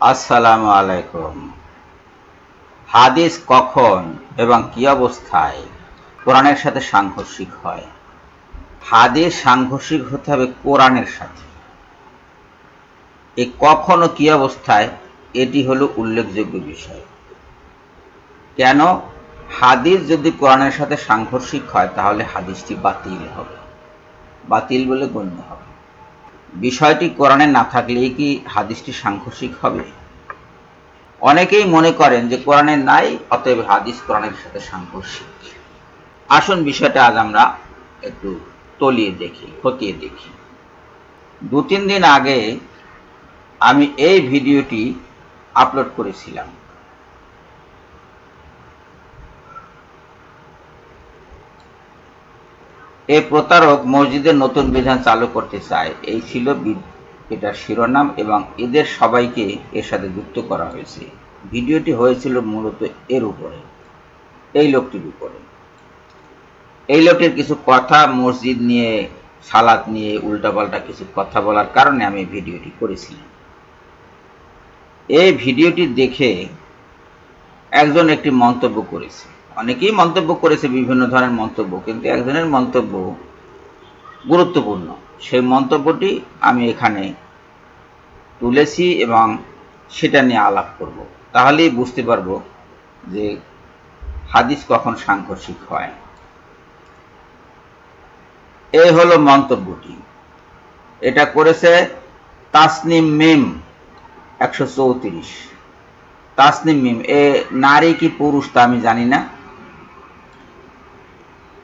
আসসালামু আলাইকুম। হাদিস কখন এবং কি অবস্থায়? কোরআনের সাথে সাংঘর্ষিক হয়। হাদিস সাংঘর্ষিক হতে হবে কোরআনের সাথে। এই কখন কি অবস্থায়, এটি হলো উল্লেখযোগ্য বিষয়। কেন? হাদিস যদি কোরআনের সাথে সাংঘর্ষিক হয়, তাহলে হাদিসটি বাতিল হবে। বাতিল বলে গণ্য হবে। বিষয়টি কোরআনে না থাকলেই কি হাদিসটি সাংঘর্ষিক হবে? অনেকেই মনে করেন যে কোরআনে নাই, অতএব হাদিস কোরআনের সাথে সাংঘর্ষিক। আসুন বিষয়টা আজ আমরা একটু তলিয়ে দেখি, খতিয়ে দেখি। দু তিন দিন আগে আমি এই ভিডিওটি আপলোড করেছিলাম। এই প্রতারক মসজিদের নতুন বিধান চালু করতে চায়। এই ছিল এটার শিরোনাম এবং এদের সবাইকে এর সাথে যুক্ত করা হয়েছে। ভিডিওটি হয়েছিল মূলত এর উপরে। এই লোকটির উপরে। এই লোকটির কিছু কথা, মসজিদ নিয়ে, সালাত নিয়ে, উল্টাপাল্টা কিছু কথা বলার কারণে আমি ভিডিওটি করেছিলাম। এই ভিডিওটি দেখে একজন একটি মন্তব্য করেছে। অনেকেই মন্তব্য করেছে বিভিন্ন ধরনের মন্তব্য, কিন্তু একজনের মন্তব্য গুরুত্বপূর্ণ। সেই মন্তব্যটি আমি এখানে তুলেছি এবং সেটা নিয়ে আলাপ করব। তাহলেই বুঝতে পারব যে হাদিস কখন সাংঘর্ষিক হয়। এই হলো মন্তব্যটি। এটা করেছে তাসনিম মিম, একশো চৌত্রিশ। তাসনিম মিম, এ নারী কি পুরুষ তা আমি জানি না।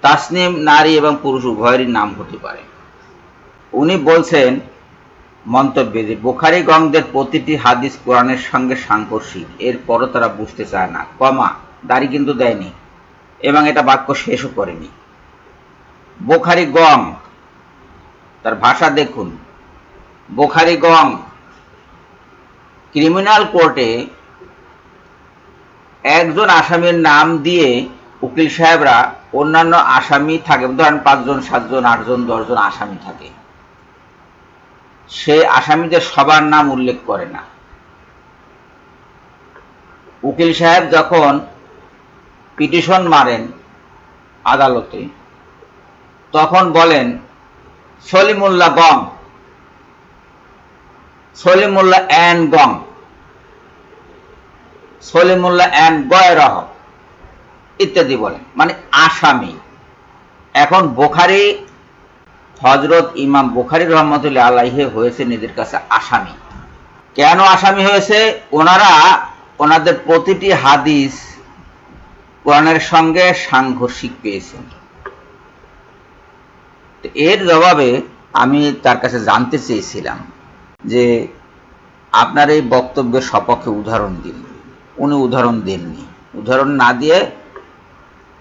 তাসনিম নারী এবং পুরুষ উভয়েরই নাম হতে পারে। উনি বলছেন মন্তব্যে যে বোখারি গঙ্গদের প্রতিটি হাদিস কোরআনের সঙ্গে সাংঘর্ষিক, এরপরও তারা বুঝতে চায় না। কমা, দাড়ি কিন্তু দেয়নি এবং এটা বাক্য শেষও করেনি। বোখারি গং তার ভাষা দেখুন। বোখারি গং ক্রিমিনাল কোর্টে একজন আসামির নাম দিয়ে উকিল সাহেবরা অন্যান্য আসামি থাকে, ধরেন পাঁচজন, সাতজন, আটজন, দশজন আসামি থাকে। সে আসামিদের সবার নাম উল্লেখ করে না। উকিল সাহেব যখন পিটিশন মারেন আদালতে, তখন বলেন, সলিমুল্লাহ গং, সলিমুল্লাহ অ্যান গং, সলিমুল্লাহ অ্যান গয়রহ। ইত্যাদি বলেন মানে আসামি। এখন বোখারি হজরত ইমাম বোখারি রহমতুল্লাহ আলাইহে হয়েছে নিজের কাছে আসামি। কেন আসামি হয়েছে? ওনারা ওনাদের প্রতিটি হাদিস কোরআনের সঙ্গে সাংঘর্ষিক পেয়েছেন এর জবাবে আমি তার কাছে জানতে চেয়েছিলাম যে আপনার এই বক্তব্যের সপক্ষে উদাহরণ দিন। উনি উদাহরণ দেননি। উদাহরণ না দিয়ে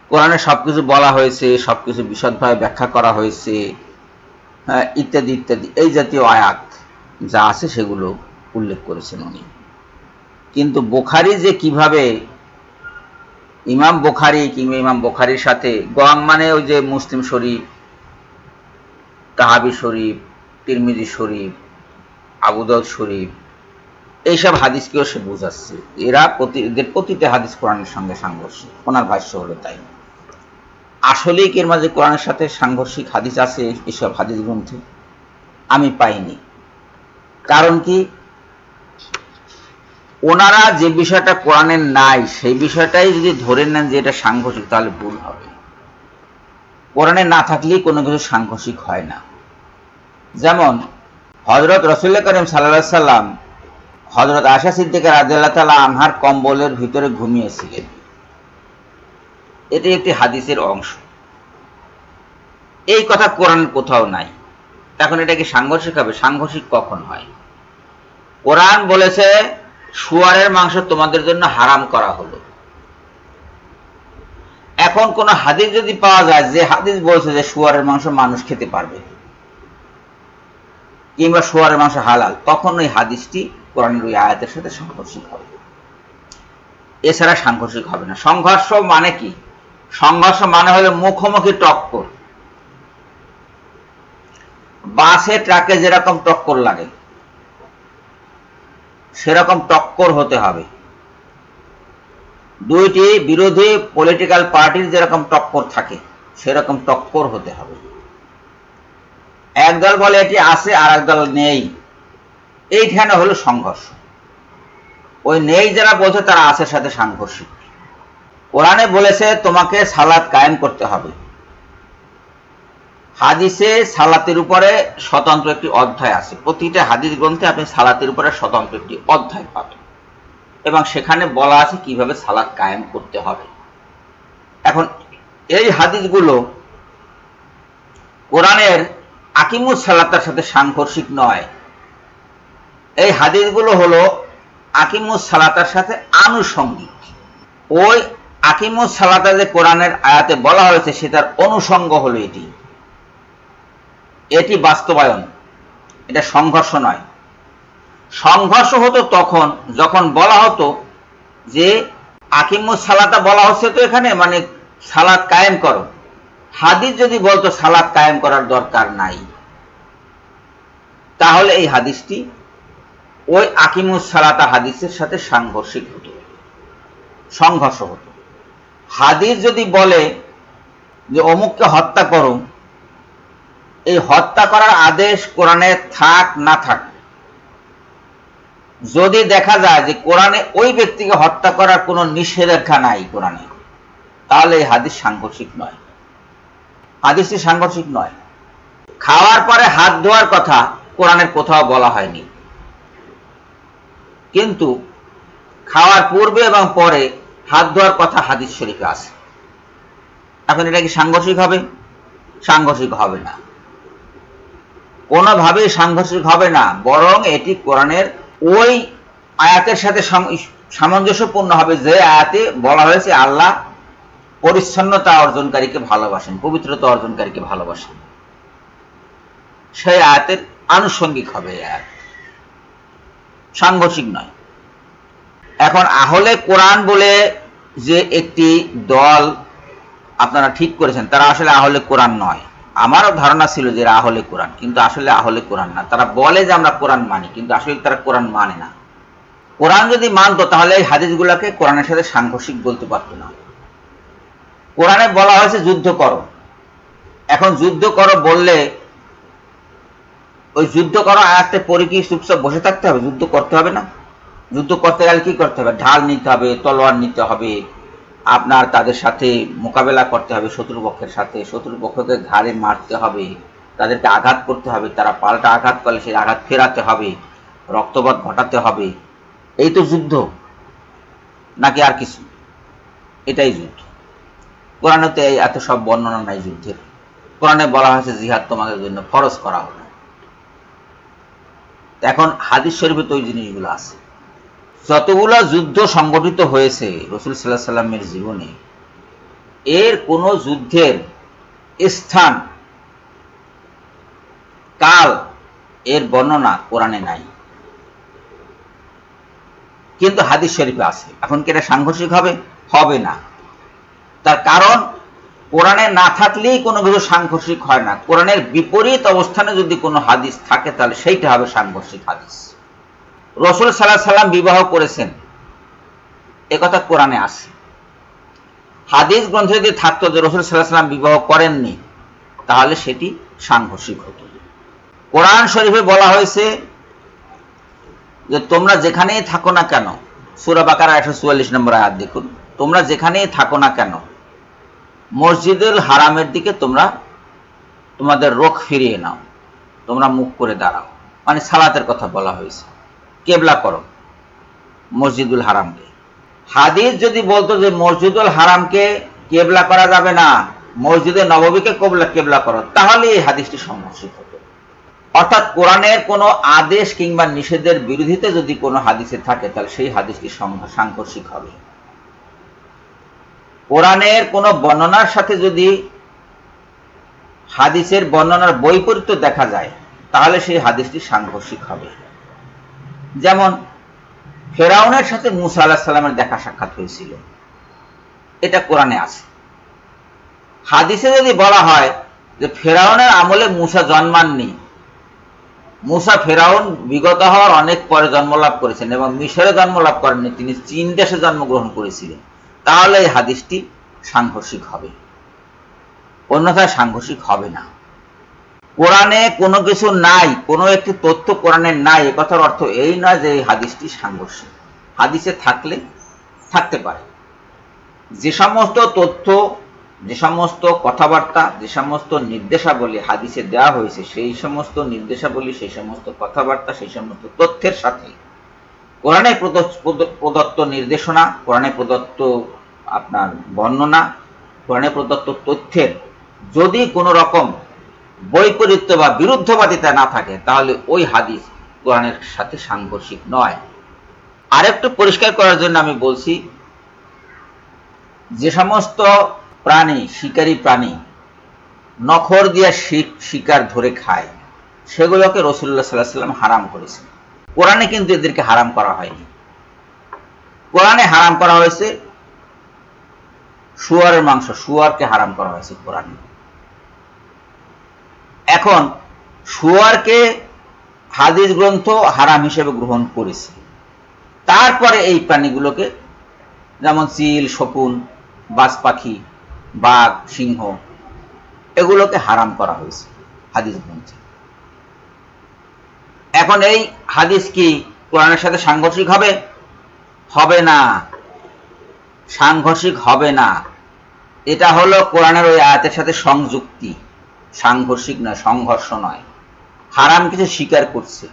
কোরআনে সবকিছু বলা হয়েছে সবকিছু বিশদভাবে ব্যাখ্যা করা হয়েছে হ্যাঁ, ইত্যাদি ইত্যাদি। এই জাতীয় আয়াত যা আছে সেগুলো উল্লেখ করেছেন উনি। কিন্তু বোখারি যে কীভাবে ইমাম বোখারি কিংবা ইমাম বোখারির সাথে গং মানে ওই যে মুসলিম শরীফ তাহাবি শরীফ তিরমিজি শরীফ আবুদল শরীফ এইসব হাদিসকেও সে বুঝাচ্ছে। এরা প্রতি এদের প্রতিটা হাদিস কোরআনের সঙ্গে সাংঘর্ষিক। ওনার ভাষ্য হলো তাই। আসলেই কি এর মাঝে কোরআনের সাথে সাংঘর্ষিক হাদিস আছে এসব হাদিস গ্রন্থে? আমি পাইনি। কারণ কি? ওনারা যে বিষয়টা কোরআনের নাই, সেই বিষয়টাই যদি ধরে নেন যে এটা সাংঘর্ষিক, তাহলে ভুল হবে। কোরআনে না থাকলেই কোনো কিছু সাংঘর্ষিক হয় না। যেমন হজরত রসুল্লা করিম সাল্লা সাল্লাম হজরত আশা সিদ্দিকের রাজিয়াল্লাহ তালা আনহার কম্বলের ভিতরে ঘুমিয়েছিলেন। এটি একটি হাদিসের অংশ। এই কথা কোরআন কোথাও নাই। এখন এটা কি সাংঘর্ষিক হবে? সাংঘর্ষিক কখন হয়? কোরআন বলেছে, শুয়ারের মাংস তোমাদের জন্য হারাম করা হলো। এখন কোন হাদিস যদি পাওয়া যায়, যে হাদিস বলছে যে শুয়ারের মাংস মানুষ খেতে পারবে, কিংবা শুয়ারের মাংস হালাল, তখন ওই হাদিসটি কোরআনের ওই আয়াতের সাথে সাংঘর্ষিক হবে। এছাড়া সাংঘর্ষিক হবে না। সংঘর্ষ মানে কি? সংঘর্ষ মানে হলো মুখোমুখি টক্কর। বাসে, ট্রাকে যেরকম টক্কর লাগে, সেরকম টক্কর হতে হবে। দুইটি বিরোধী পলিটিক্যাল পার্টির যেরকম টক্কর থাকে, সেরকম টক্কর হতে হবে। একদল বলে এটি আছে আর একদল নেই। এইখানে হলো সংঘর্ষ। ওই নেই যারা বলছে, তারা আছে সাথে সাংঘর্ষিক। কোরআনে বলেছে, তোমাকে সালাদ কায়েম করতে হবে। হাদিসে সালাতের উপরে স্বতন্ত্র একটি অধ্যায় আছে। প্রতিটা হাদিস গ্রন্থে আপনি সালাতের উপরে স্বতন্ত্র একটি অধ্যায় পাবেন। এবং সেখানে বলা আছে কীভাবে সালাদ কায়েম করতে হবে। এখন, এই হাদিসগুলো কোরআনের আকিমুস সালাতার সাথে সাংঘর্ষিক নয়। এই হাদিসগুলো হলো আকিমুস সালাতার সাথে আনুষঙ্গিক। ওই আকিমুস সালাতা যে কোরআনের আয়াতে বলা হয়েছে, সেটার অনুষঙ্গ হলো এটি। এটি বাস্তবায়ন, এটা সংঘর্ষ নয়। সংঘর্ষ হতো তখন যখন বলা হতো যে আকিমুস সালাতা বলা হচ্ছে তো এখানে মানে সালাদ কায়েম করো। হাদিস যদি বলতো সালাদ কায়েম করার দরকার নাই। তাহলে এই হাদিসটি ওই আকিমুস সালাতা হাদিসের সাথে সাংঘর্ষিক হতো। সংঘর্ষ হতো। হাদিস যদি বলে যে অমুককে হত্যা করো, এই হত্যা করার আদেশ কোরআনে থাক, না থাক। যদি দেখা যায় যে কোরআনে ওই ব্যক্তিকে হত্যা করার কোনো নিষেধাজ্ঞা নাই কোরআনে, তাহলে এই হাদিস সাংঘর্ষিক নয়। হাদিসটি সাংঘর্ষিক নয়। খাওয়ার পরে হাত ধোয়ার কথা কোরআনের কোথাও বলা হয়নি। কিন্তু খাওয়ার পূর্বে এবং পরে হাত ধোয়ার কথা হাদিস শরীফে আছে। এখন এটা কি সাংঘর্ষিক হবে? সাংঘর্ষিক হবে না। কোনোভাবেই সাংঘর্ষিক হবে না, বরং এটি কোরআনের ওই আয়াতের সাথে সামঞ্জস্যপূর্ণ হবে যে আয়াতে বলা হয়েছে, আল্লাহ পরিচ্ছন্নতা অর্জনকারীকে ভালোবাসেন, পবিত্রতা অর্জনকারীকে ভালোবাসেন। সেই আয়াতের আনুষঙ্গিক হবে আয়াত। সাংঘর্ষিক নয়। এখন আহলে কোরআন বলে যে একটি দল আপনারা ঠিক করেছেন, তারা আসলে আহলে কোরআন নয়। আমারও ধারণা ছিল যে আহলে কোরআন, কিন্তু আসলে আহলে কোরআন না। তারা বলে যে আমরা কোরআন মানি, কিন্তু আসলে তারা কোরআন মানে না। কোরআন যদি মানতো, তাহলে এই হাদিসগুলোকে কোরআনের সাথে সাংঘর্ষিক বলতে পারতো না। কোরআনে বলা হয়েছে, যুদ্ধ করো। এখন যুদ্ধ করো বললে, ওই যুদ্ধ করো আয়াতে পরে কি চুপচাপ বসে থাকতে হবে? যুদ্ধ করতে হবে না? যুদ্ধ করতে গেলে কি করতে হবে? ঢাল নিতে হবে, তলোয়ার নিতে হবে। আপনার তাদের সাথে মোকাবেলা করতে হবে, শত্রুপক্ষের সাথে। শত্রুপক্ষকে ঘাড়ে মারতে হবে। তাদেরকে আঘাত করতে হবে। তারা পাল্টা আঘাত করলে সেই আঘাত ফেরাতে হবে। রক্তপাত ঘটাতে হবে। এই তো যুদ্ধ। নাকি আর কিছু? এটাই যুদ্ধ। কোরআনেতে এত সব বর্ণনা নাই যুদ্ধের। কোরআনে বলা হয়েছে, জিহাদ তোমাদের জন্য ফরজ করা হবে এখন হাদিস শরীফে তো ওই জিনিসগুলো আছে। যতগুলো যুদ্ধ সংগঠিত হয়েছে রসুল সাল্লাহ সাল্লামের জীবনে, এর কোন যুদ্ধের স্থান, কাল এর বর্ণনা কোরআনে নাই। কিন্তু হাদিস শরীফে আছে। এখন কি এটা সাংঘর্ষিক হবে? হবে না। তার কারণ, কোরআনে না থাকলেই কোনো কিছু সাংঘর্ষিক হয় না। কোরআনের বিপরীত অবস্থানে যদি কোনো হাদিস থাকে, তাহলে সেইটা হবে সাংঘর্ষিক হাদিস। রসুল সাল্লাহ সাল্লাম বিবাহ করেছেন। একথা কোরআনে আছে। হাদিস গ্রন্থে যদি থাকতো যে রসুল সাল্লাহ সাল্লাম বিবাহ করেননি, তাহলে সেটি সাংঘর্ষিক হতো। কোরআন শরীফে বলা হয়েছে যে, তোমরা যেখানেই থাকো না কেন, সুরা বাকার একশো চুয়াল্লিশ নম্বর আয়াত দেখুন, তোমরা যেখানেই থাকো না কেন, মসজিদুল হারামের দিকে তোমরা, তোমাদের রোখ ফিরিয়ে নাও, তোমরা মুখ করে দাঁড়াও। মানে সালাতের কথা বলা হয়েছে। কেবলা করো, মসজিদুল হারামকে। হাদিস যদি বলতো যে মসজিদুল হারামকে কেবলা করা যাবে না, মসজিদে নববীকে কবলা, কেবলা করো, তাহলে এই হাদিসটি সমর্থিত হতো। অর্থাৎ কোরআনের কোনো আদেশ কিংবা নিষেধের বিরোধিতে যদি কোনো হাদিসে থাকে, তাহলে সেই হাদিসটি সাংঘর্ষিক হবে। কোরআনের কোনো বর্ণনার সাথে যদি হাদিসের বর্ণনার বৈপরীত্য দেখা যায়, তাহলে সেই হাদিসটি সাংঘর্ষিক হবে। যেমন ফেরাউনের সাথে মুসা আল্লাহ সাল্লামের দেখা সাক্ষাৎ হয়েছিল। এটা কোরআনে আছে। হাদিসে যদি বলা হয় যে ফেরাউনের আমলে মুসা জন্মাননি, মুসা ফেরাউন বিগত হওয়ার অনেক পরে জন্মলাভ করেছেন এবং মিশরে জন্মলাভ করেননি, তিনি চীন দেশে জন্মগ্রহণ করেছিলেন, তাহলে এই হাদিসটি সাংঘর্ষিক হবে। অন্যথায় সাংঘর্ষিক হবে না। কোরআনে কোনো কিছু নাই, কোনো একটি তথ্য কোরআনে নাই, এ কথার অর্থ এই নয় যে এই হাদিসটি সাংঘর্ষিক। হাদিসে থাকলে থাকতে পারে। যে সমস্ত তথ্য, যে সমস্ত কথাবার্তা, যে সমস্ত নির্দেশাবলী হাদিসে দেওয়া হয়েছে, সেই সমস্ত নির্দেশাবলী, সেই সমস্ত কথাবার্তা, সেই সমস্ত তথ্যের সাথে কোরআনে প্রদত্ত নির্দেশনা, কোরআনে প্রদত্ত আপনার বর্ণনা, কোরআনে প্রদত্ত তথ্যের যদি কোনো রকম বৈপরীত্য বা বিরুদ্ধবাদিতা না থাকে, তাহলে ওই হাদিস কোরআনের সাথে সাংঘর্ষিক নয়। আরেকটু পরিষ্কার করার জন্য আমি বলছি, যে সমস্ত প্রাণী, শিকারী প্রাণী নখর দিয়ে শিকার ধরে খায়, সেগুলোকে রসুল্লাহ সাল্লাহ সাল্লাম হারাম করেছে। কোরআনে কিন্তু এদেরকে হারাম করা হয়নি। কোরআনে হারাম করা হয়েছে, শুয়ারের মাংস, শুয়ারকে হারাম করা হয়েছে কোরআনে। এখন শুয়ারকে হাদিস গ্রন্থ হারাম হিসেবে গ্রহণ করেছে। তারপরে এই প্রাণীগুলোকে যেমন চিল, শকুন বাজ পাখি বাঘ, সিংহ, এগুলোকে হারাম করা হয়েছে হাদিস গ্রন্থে। এখন এই হাদিস কি কোরআনের সাথে সাংঘর্ষিক হবে? হবে না। সাংঘর্ষিক হবে না। এটা হলো কোরআনের ওই আয়াতের সাথে সংযুক্তি। সাংঘর্ষিক নয় সংঘর্ষ নয়। হারাম কিছু স্বীকার করছে।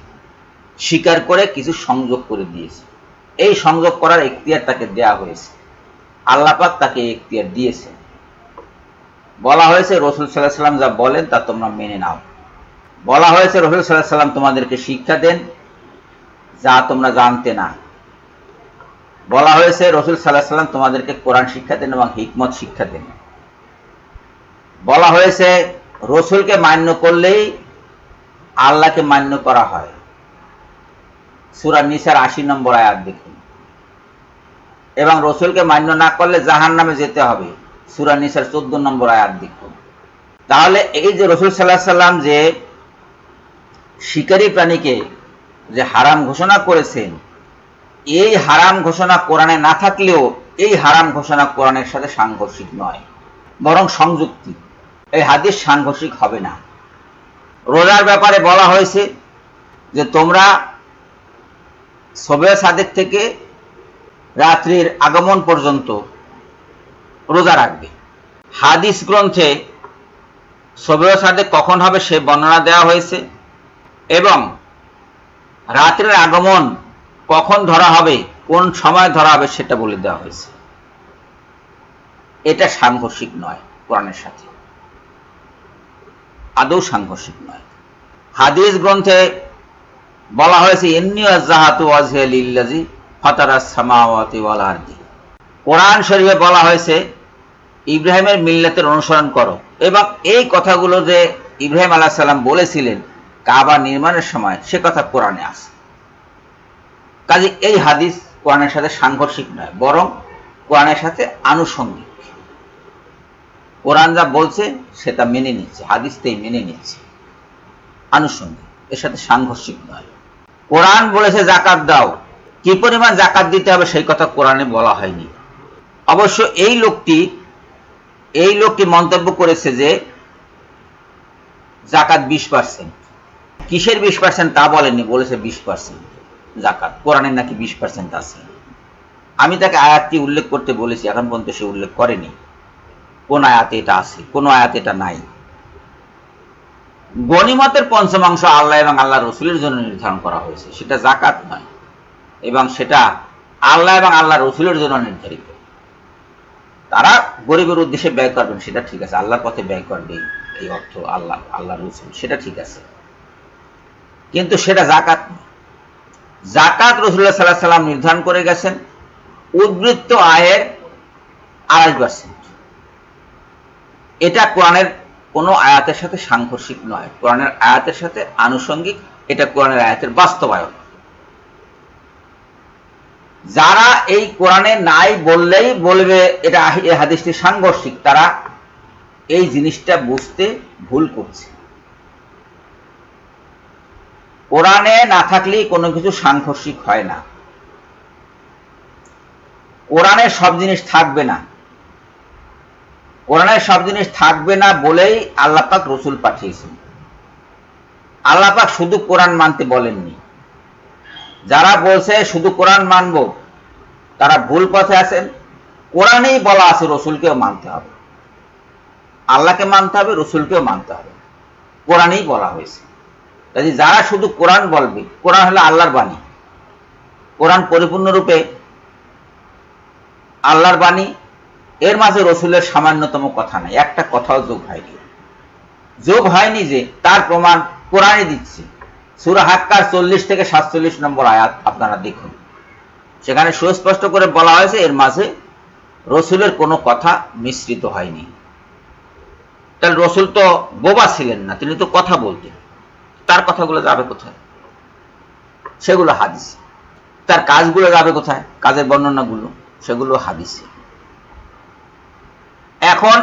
স্বীকার করে কিছু সংযোগ করে দিয়েছে। এই সংযোগ করার এখতিয়ার তাকে দেয়া হয়েছে। আল্লাপাক তাকে এখতিয়ার দিয়েছে বলা হয়েছে, রসুল সাল্লাহ সাল্লাম যা বলেন তা তোমরা মেনে নাও। বলা হয়েছে, রসুল সাল্লাহ সাল্লাম তোমাদেরকে শিক্ষা দেন যা তোমরা জানতে না। বলা হয়েছে, রসুল সাল্লাহ সাল্লাম তোমাদেরকে কোরআন শিক্ষা দেন এবং হিকমত শিক্ষা দেন। বলা হয়েছে রসুলকে মান্য করলেই আল্লাহকে মান্য করা হয়। সুরা নিসার আশি নম্বর আয়াত দেখুন। এবং রসুলকে মান্য না করলে জাহান নামে যেতে হবে। সুরা নিসার চোদ্দ নম্বর আয়াত দেখুন। তাহলে এই যে রসুল সাল্লাহ সাল্লাম যে শিকারী প্রাণীকে যে হারাম ঘোষণা করেছেন, এই হারাম ঘোষণা কোরআনে না থাকলেও এই হারাম ঘোষণা কোরআনের সাথে সাংঘর্ষিক নয়, বরং সংযুক্তি। এই হাদিস সাংঘর্ষিক হবে না। রোজার ব্যাপারে বলা হয়েছে যে তোমরা সবে সাদেক থেকে রাত্রির আগমন পর্যন্ত রোজা রাখবে। হাদিস গ্রন্থে সবে সাদেক কখন হবে সে বর্ণনা দেওয়া হয়েছে এবং রাত্রের আগমন কখন ধরা হবে, কোন সময় ধরা হবে সেটা বলে দেওয়া হয়েছে। এটা সাংঘর্ষিক নয় কোরআনের সাথে। আদৌ সাংঘর্ষিক নয়। হাদিস গ্রন্থে বলা হয়েছে এমনি আজাহাতু আজহালিল্লাজি ফাতারা সামাওয়াতি ওয়াল কোরআন শরীফে বলা হয়েছে, ইব্রাহিমের মিল্লাতের অনুসরণ করো। এবং এই কথাগুলো যে ইব্রাহিম আলাহ সাল্লাম বলেছিলেন কাবা নির্মাণের সময়, সে কথা কোরআনে আছে। কাজে এই হাদিস কোরআনের সাথে সাংঘর্ষিক নয়, বরং কোরআনের সাথে আনুষঙ্গিক। কোরআন যা বলছে, সেটা মেনে নিচ্ছে, হাদিসতেই মেনে নিচ্ছে। আনুষঙ্গিক, এর সাথে সাংঘর্ষিক নয়। কোরআন বলেছে, জাকাত দাও। কি পরিমাণ জাকাত দিতে হবে, সেই কথা কোরআনে বলা হয়নি। অবশ্য এই লোকটি এই লোকটি মন্তব্য করেছে যে, জাকাত বিশ পার্সেন্ট কিসের বিশ পার্সেন্ট তা বলেনি বলেছে বিশ পার্সেন্ট জাকাত, কোরআনের নাকি বিশ পার্সেন্ট আছে। আমি তাকে আয়াতটি উল্লেখ করতে বলেছি, এখন পর্যন্ত সে উল্লেখ করেনি। কোন আয়াতে এটা আছে, কোন আয়াতে এটা নাই। গণিমতের পঞ্চমাংশ আল্লাহ এবং আল্লাহ রসুলের জন্য নির্ধারণ করা হয়েছে, সেটা জাকাত নয়, এবং সেটা আল্লাহ এবং আল্লাহ রসুলের জন্য নির্ধারিত। তারা গরিবের উদ্দেশ্যে ব্যয় করবেন, সেটা ঠিক আছে, আল্লাহর পথে ব্যয় করবে এই অর্থ আল্লাহ আল্লাহ রসুল, সেটা ঠিক আছে। কিন্তু সেটা জাকাত জাকাত রসুল্লাহ সাল্লাহ সাল্লাম নির্ধারণ করে গেছেন উদ্বৃত্ত আয়ের আড়াই পার্সেন্ট এটা কোরআনের কোনো আয়াতের সাথে সাংঘর্ষিক নয়। কোরআনের আয়াতের সাথে আনুষঙ্গিক, এটা কোরআনের আয়াতের বাস্তবায়ন। যারা এই কোরআনে নাই বললেই বলবে, এটা হাদিসটি সাংঘর্ষিক, তারা এই জিনিসটা বুঝতে ভুল করছে। কোরআনে না থাকলেই কোনো কিছু সাংঘর্ষিক হয় না। কোরআনে সব জিনিস থাকবে না। কোরআনে সব জিনিস থাকবে না বলেই আল্লাহ পাক রসুল পাঠিয়েছেন। আল্লাহ পাক শুধু কোরআন মানতে বলেননি। যারা বলছে শুধু কোরআন মানব, তারা ভুল পথে আছেন। কোরআনেই বলা আছে রসুলকেও মানতে হবে। আল্লাহকে মানতে হবে, রসুলকেও মানতে হবে। কোরআনেই বলা হয়েছে। কাজে যারা শুধু কোরআন বলবে, কোরআন হলো আল্লাহর বাণী। কোরআন পরিপূর্ণরূপে আল্লাহর বাণী এর মাঝে রসুলের সামান্যতম কথা নাই। একটা কথাও যোগ হয়নি। যোগ হয়নি যে তার প্রমাণ কোরআনে দিচ্ছে। সুরা হাক্কার চল্লিশ থেকে সাতচল্লিশ নম্বর আয়াত আপনারা দেখুন। সেখানে সুস্পষ্ট করে বলা হয়েছে, এর মাঝে রসুলের কোনো কথা মিশ্রিত হয়নি। তাহলে রসুল তো বোবা ছিলেন না, তিনি তো কথা বলতেন। তার কথাগুলো যাবে কোথায়? সেগুলো হাদিস। তার কাজগুলো যাবে কোথায়? কাজের বর্ণনাগুলো, সেগুলো হাদিসে। এখন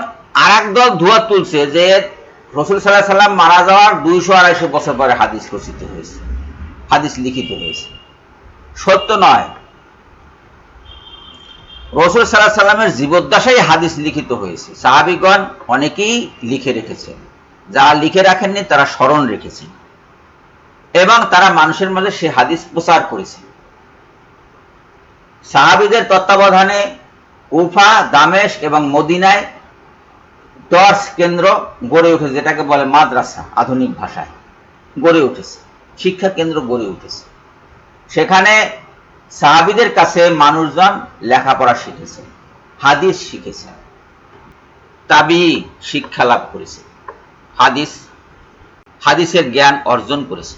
আর দল ধোয়া তুলছে যে রসুল সাল্লাহ সাল্লাম মারা যাওয়ার দুইশো আড়াইশো বছর পরে হাদিস রচিত হয়েছে, হাদিস লিখিত হয়েছে। সত্য নয়, রসুল সাল্লাহ সাল্লামের জীবদ্দশাই হাদিস লিখিত হয়েছে। সাহাবিগণ অনেকেই লিখে রেখেছেন। যারা লিখে রাখেননি, তারা স্মরণ রেখেছেন। এবং তারা মানুষের মাঝে সে হাদিস প্রচার করেছে। সাহাবিদের তত্ত্বাবধানে উফা, দামেশ এবং মদিনায় দর্শ কেন্দ্র গড়ে উঠেছে যেটাকে বলে মাদ্রাসা, আধুনিক ভাষায়। গড়ে উঠেছে। শিক্ষা কেন্দ্র গড়ে উঠেছে। সেখানে সাহাবিদের কাছে মানুষজন লেখাপড়া শিখেছে, হাদিস শিখেছে, তাবি শিক্ষা লাভ করেছে, হাদিস, হাদিসের জ্ঞান অর্জন করেছে।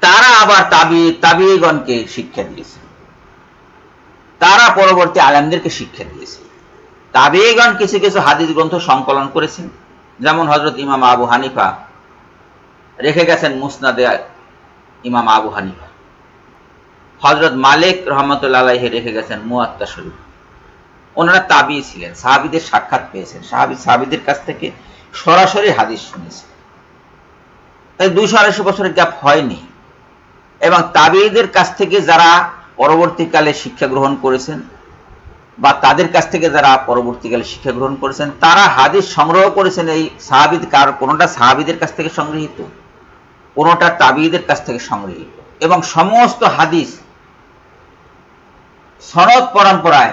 তারা আবার তাবি, তাবিগণকে শিক্ষা দিয়েছে। তারা পরবর্তী আলেমদেরকে শিক্ষা দিয়েছে। তাবিগণ কিছু কিছু হাদিস গ্রন্থ সংকলন করেছেন। যেমন হজরত ইমাম আবু হানিফা রেখে গেছেন মুসনাদে ইমাম আবু হানিফা। হজরত মালিক রহমতুল্লাহ রেখে গেছেন মুয়াত্তা শরীফ। ওনারা তাবি ছিলেন, সাহাবিদের সাক্ষাৎ পেয়েছেন। সাহাবি সাহাবিদের কাছ থেকে সরাসরি হাদিস শুনেছেন। তাই দুইশো আড়াইশো বছরের গ্যাপ হয়নি। এবং তাবিদের কাছ থেকে যারা পরবর্তীকালে শিক্ষা গ্রহণ করেছেন বা তাদের কাছ থেকে যারা পরবর্তীকালে শিক্ষা গ্রহণ করেছেন, তারা হাদিস সংগ্রহ করেছেন এই সাহাবিদ কার, কোনোটা সাহাবিদের কাছ থেকে সংগৃহীত, কোনোটা তাবিদের কাছ থেকে সংগৃহীত। এবং সমস্ত হাদিস সনদ পরম্পরায়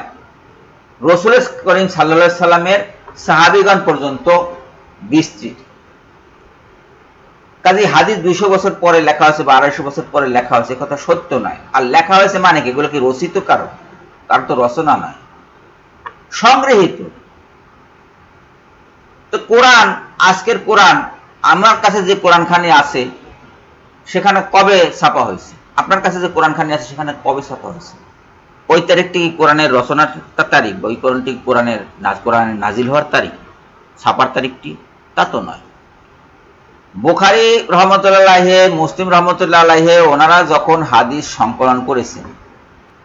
রসুল করিম সাল্লা সাল্লামের সাহাবিগণ পর্যন্ত বিস্তৃত। কাজে হাদিস দুইশো বছর পরে লেখা হয়েছে বা আড়াইশো বছর পরে লেখা হয়েছে কথা সত্য নয়। আর লেখা হয়েছে মানে কি? এগুলো কি রচিত কারও কার তো রচনা নয়। সংগৃহীত। তো কোরআন, আজকের কোরআন, আমার কাছে যে কোরআন খানি আছে, সেখানে কবে ছাপা হয়েছে? আপনার কাছে যে কোরআন খানি আছে, সেখানে কবে ছাপা হয়েছে? ওই তারিখটি কোরআনের রচনার তারিখ বা ওই কোরআনটি কোরআনের নাজ, কোরআনের নাজিল হওয়ার তারিখ? ছাপার তারিখটি? তা তো নয়। বোখারি রহমতুল্লাহ মুসলিম রহমতুল্লাহ ওনারা যখন হাদিস সংকলন করেছেন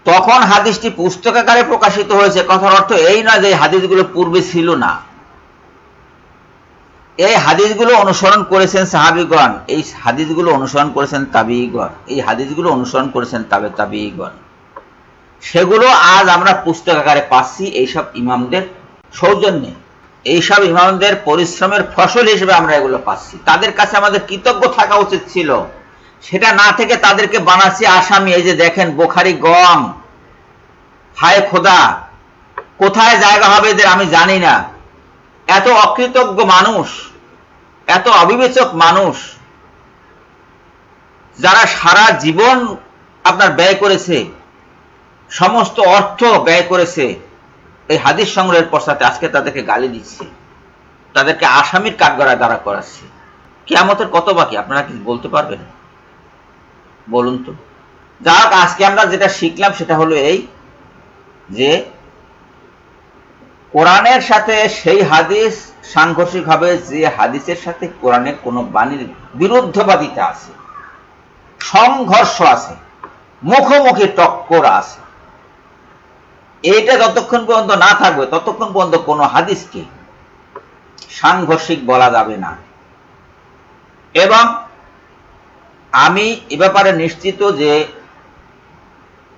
তখন হাদিসটি পুস্তক আকারে প্রকাশিত হয়েছে। কথার অর্থ এই না যে হাদিসগুলো পূর্বে ছিল না। এই হাদিসগুলো অনুসরণ করেছেন সাহাবিগণ। এই হাদিসগুলো অনুসরণ করেছেন তাবিগণ এই হাদিসগুলো অনুসরণ করেছেন তাবে তাবিগণ সেগুলো আজ আমরা পুস্তক আকারে পাচ্ছি এইসব ইমামদের সৌজন্যে। এইসব ইমামদের পরিশ্রমের ফসল হিসেবে আমরা এগুলো পাচ্ছি। তাদের কাছে আমাদের কৃতজ্ঞ থাকা উচিত ছিল। সেটা না থেকে তাদেরকে বানাচ্ছি আসামি। এই যে দেখেন, বোখারি গম। হায় খোদা, কোথায় জায়গা হবে এদের আমি জানি না। এত অকৃতজ্ঞ মানুষ, এত অবিবেচক মানুষ, যারা সারা জীবন আপনার ব্যয় করেছে, সমস্ত অর্থ ব্যয় করেছে, এই হাদিস সংগ্রহের পশ্চাতে আজকে তাদেরকে গালি দিচ্ছে, তাদেরকে আসামির কাঠগড়ায় দাঁড়া করাচ্ছে। কেয়ামতের কত বাকি আপনারা কি বলতে পারবেন? বলুন তো। যা আজকে আমরা যেটা শিখলাম সেটা হলো এই যে কোরআনের সাথে সেই হাদিস সাংঘর্ষিক হবে যে হাদিসের সাথে কোরআনের কোনো বাণীর বিরুদ্ধবাদিতা আছে, সংঘর্ষ আছে, মুখোমুখি টক্কর আছে, এইটা যতক্ষণ পর্যন্ত না থাকবে, ততক্ষণ পর্যন্ত কোনো হাদিসকে সাংঘর্ষিক বলা যাবে না। এবং আমি এ ব্যাপারে নিশ্চিত যে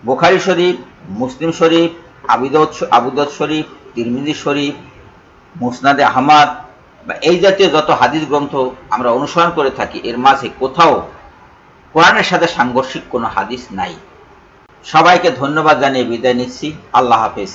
বোখারি শরীফ, মুসলিম শরীফ আবিদত আবুদত শরীফ, তিরমিজি শরীফ, মুসনাদে আহমাদ বা এই জাতীয় যত হাদিস গ্রন্থ আমরা অনুসরণ করে থাকি, এর মাঝে কোথাও কোরআনের সাথে সাংঘর্ষিক কোনো হাদিস নাই। সবাইকে ধন্যবাদ জানিয়ে বিদায় নিচ্ছি। আল্লাহ হাফেজ।